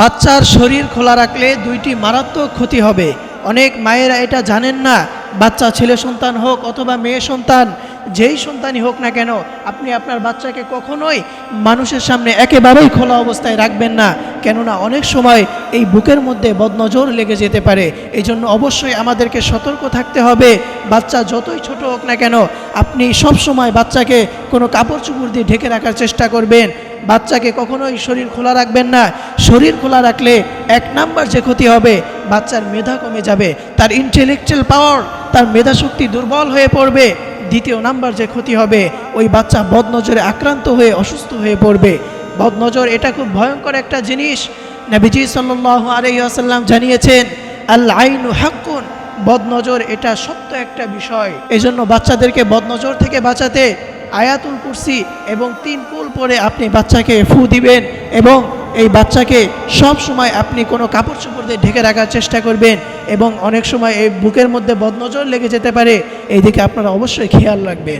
বাচ্চার শরীর খোলা রাখলে দুইটি মারাত্মক ক্ষতি হবে। অনেক মায়েরা এটা জানেন না, বাচ্চা ছেলে সন্তান হোক অথবা মেয়ে সন্তান। যেই সন্তানই হোক না কেন, আপনি আপনার বাচ্চাকে কখনোই মানুষের সামনে একেবারেই খোলা অবস্থায় রাখবেন না। কেননা অনেক সময় এই বুকের মধ্যে বদনজর লেগে যেতে পারে। এই জন্য অবশ্যই আমাদেরকে সতর্ক থাকতে হবে। বাচ্চা যতই ছোট হোক না কেন, আপনি সব সময় বাচ্চাকে কোনো কাপড় চুপড় দিয়ে ঢেকে রাখার চেষ্টা করবেন। বাচ্চাকে কখনোই শরীর খোলা রাখবেন না। শরীর খোলা রাখলে এক নাম্বার যে ক্ষতি হবে, বাচ্চার মেধা কমে যাবে। তার ইন্টেলেকচুয়াল পাওয়ার তার মেধা শক্তি দুর্বল হয়ে পড়বে। দ্বিতীয় নাম্বার যে ক্ষতি হবে, ওই বাচ্চা বদনজরে আক্রান্ত হয়ে অসুস্থ হয়ে পড়বে। বদনজর এটা খুব ভয়ঙ্কর একটা জিনিস। নবীজি সাল্লাহ আলাইসাল্লাম জানিয়েছেন আল আইনু হাক্কুন। বদনজর এটা সত্য একটা বিষয়। এই জন্য বাচ্চাদেরকে বদনজর থেকে বাঁচাতে আয়াতুল কুরসি এবং তিন কুল পরে আপনি বাচ্চাকে ফু দিবেন এবং এই বাচ্চাকে সব সময় আপনি কোনো কাপড় চোপড় দিয়ে ঢেকে রাখার চেষ্টা করবেন এবং অনেক সময় এই বুকের মধ্যে বদনজর লেগে যেতে পারে। এই দিকে আপনারা অবশ্যই খেয়াল রাখবেন।